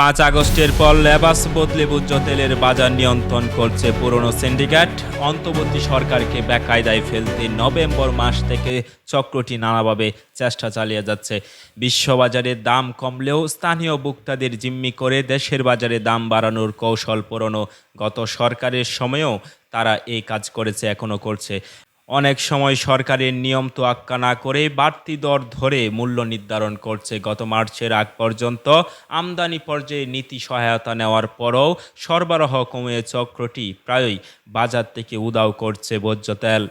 পাঁচ আগস্টের পর লেবাস বদলে ভোজ্য তেলের বাজার নিয়ন্ত্রণ করছে পুরনো সিন্ডিকেট। অন্তর্বর্তী সরকারকে বেকায়দায় ফেলতে নভেম্বর মাস থেকে চক্রটি নানাভাবে চেষ্টা চালিয়ে যাচ্ছে। বিশ্ববাজারে দাম কমলেও স্থানীয় ভোক্তাদের জিম্মি করে দেশের বাজারে দাম বাড়ানোর কৌশল পুরনো। গত সরকারের সময়েও তারা এই কাজ করেছে, এখনও করছে। অনেক সময় সরকারের নিয়ম তো আক্কা না করে বাড়তি দর ধরে মূল্য নির্ধারণ করছে। গত মার্চের আগ পর্যন্ত আমদানি পর্যায়ে নীতি সহায়তা নেওয়ার পরও সরবরাহ কমে চক্রটি প্রায়ই বাজার থেকে উদাও করছে ভোজ্য তেল।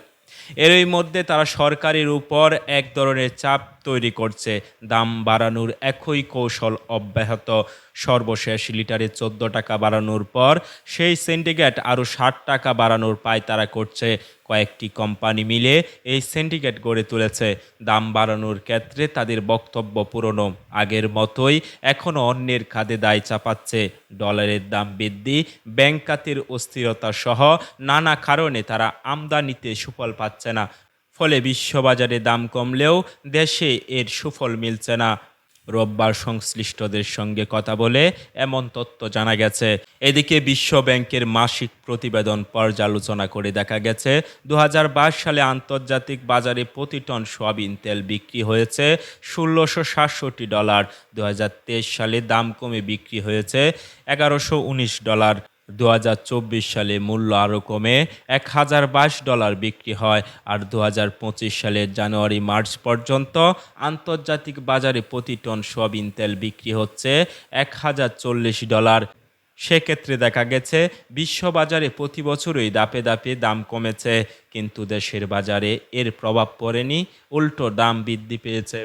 এরই মধ্যে তারা সরকারের উপর এক ধরনের চাপ তৈরি করছে। দাম বাড়ানোর একই কৌশল অব্যাহত। সর্বশেষ লিটারে চোদ্দ টাকা বাড়ানোর পর সেই সিন্ডিকেট আরও ষাট টাকা বাড়ানোর পায়তারা করছে। কয়েকটি কোম্পানি মিলে এই সিন্ডিকেট গড়ে তুলেছে। দাম বাড়ানোর ক্ষেত্রে তাদের বক্তব্য পুরনো। আগের মতোই এখনও অন্যের খাদে দায় চাপাচ্ছে। ডলারের দাম বৃদ্ধি, ব্যাংক খাতের অস্থিরতা সহ নানা কারণে তারা আমদানিতে সুফল পাচ্ছে না। ফলে বিশ্ববাজারে দাম কমলেও দেশে এর সুফল মিলছে না। রোববার সংশ্লিষ্টদের সঙ্গে কথা বলে এমন তথ্য জানা গেছে। এদিকে বিশ্ব ব্যাংকের মাসিক প্রতিবেদন পর্যালোচনা করে দেখা গেছে দু হাজার বাইশ সালে আন্তর্জাতিক বাজারে প্রতি টন সয়াবিন তেল বিক্রি হয়েছে ষোলোশো সাতষট্টি ডলার দু হাজার তেইশ সালে দাম কমে বিক্রি হয়েছে এগারোশো উনিশ ডলার। দু হাজার চব্বিশ সালে মূল্য আরও কমে এক হাজার বাইশ ডলার বিক্রি হয় আর দু হাজার পঁচিশ সালের জানুয়ারি, মার্চ পর্যন্ত আন্তর্জাতিক বাজারে প্রতি টন সয়াবিন তেল বিক্রি হচ্ছে এক হাজার চল্লিশ ডলার। সেক্ষেত্রে দেখা গেছে বিশ্ববাজারে প্রতি বছরই দাপে দাপে দাম কমেছে, কিন্তু দেশের বাজারে এর প্রভাব পড়েনি, উল্টো দাম বৃদ্ধি পেয়েছে।